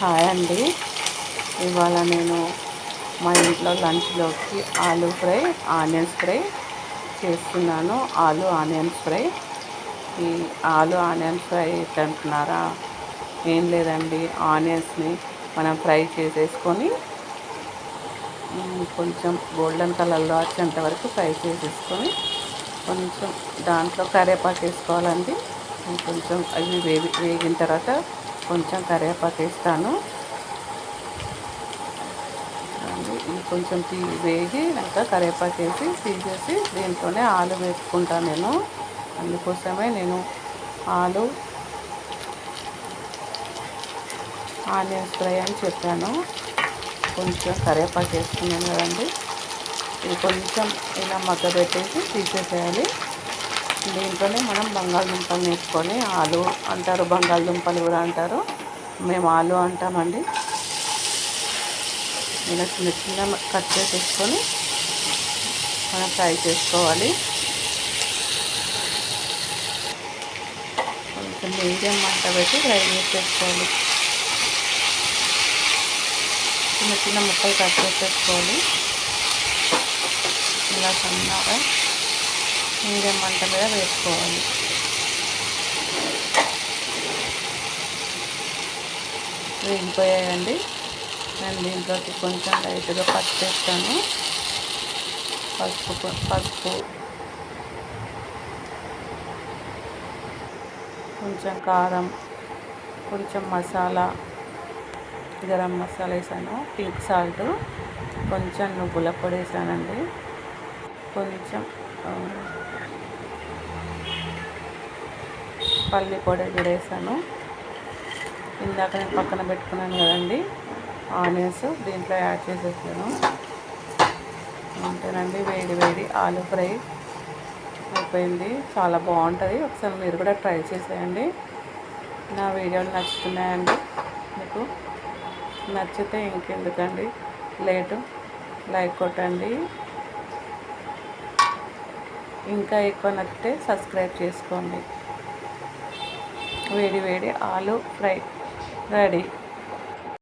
Hi అండి. ఇవాళ నేను మా ఇంట్లో లంచ్లోకి ఆలూ ఫ్రై ఆనియన్స్ ఫ్రై చేస్తున్నాను. ఆలు ఆనియన్స్ ఫ్రై. ఈ ఆలు ఆనియన్స్ ఫ్రై అంటున్నారా ఏం లేదండి. ఆనియన్స్ని మనం ఫ్రై చేసేసుకొని కొంచెం గోల్డెన్ కలర్లో వచ్చేంత వరకు ఫ్రై చేసేసుకొని కొంచెం దాంట్లో కరివేపాకు వేసుకోవాలండి. కొంచెం అవి వేగి వేగిన తర్వాత కొంచెం కరివేపాకు వేస్తాను. కొంచెం తీ వేగి ఇంకా కరివేపాకు వేసి తీసేసి దీంట్లోనే ఆలు వేసుకుంటాను నేను. అందుకోసమే నేను ఆలు ఆనియన్స్ ఫ్రై అని చెప్పాను. కొంచెం కరివేపాకు వేసుకున్నాను కదండి. ఇది కొంచెం ఇలా మగ్గ పెట్టేసి తీసేసేయాలి. దీంట్లోనే మనం బంగాళదుంపలు వేసుకొని ఆలు అంటారు బంగాళదుంపలు కూడా అంటారు. మేము ఆలు అంటామండి. ఇలా చిన్న చిన్న కట్ చేసేసుకొని మనం ఫ్రై చేసుకోవాలి. కొంచెం మీడియం మంట పెట్టి ఫ్రై చేసేసుకోవాలి. చిన్న చిన్న ముక్కలు కట్ చేసేసుకోవాలి. ఇలా సన్నగా మీడియం మంట మీద వేసుకోవాలి. వేగిపోయాయండి. నేను దీంట్లోకి కొంచెం లైట్గా పసుపు వేస్తాను. పసుపు పసుపు కొంచెం కారం కొంచెం మసాలా గరం మసాలా వేసాను. పింక్ సాల్ట్ కొంచెం నువ్వుల పొడి వేసానండి. కొంచెం పల్లి కూడా వేసాను. ఇందాక నేను పక్కన పెట్టుకున్నాను కదండి ఆనియన్స్ దీంట్లో యాడ్ చేసేసాను. అంతేనండి వేడి వేడి ఆలు ఫ్రై అయిపోయింది. చాలా బాగుంటుంది. ఒకసారి మీరు కూడా ట్రై చేసేయండి. నా వీడియోలు నచ్చుతున్నాయండి. మీకు నచ్చితే ఇంకెందుకండి? లేటు లైక్ కొట్టండి. ఇంకా ఎక్కువ నచ్చితే సబ్స్క్రైబ్ చేసుకోండి. వేడి వేడి ఆలు ఫ్రై రెడీ.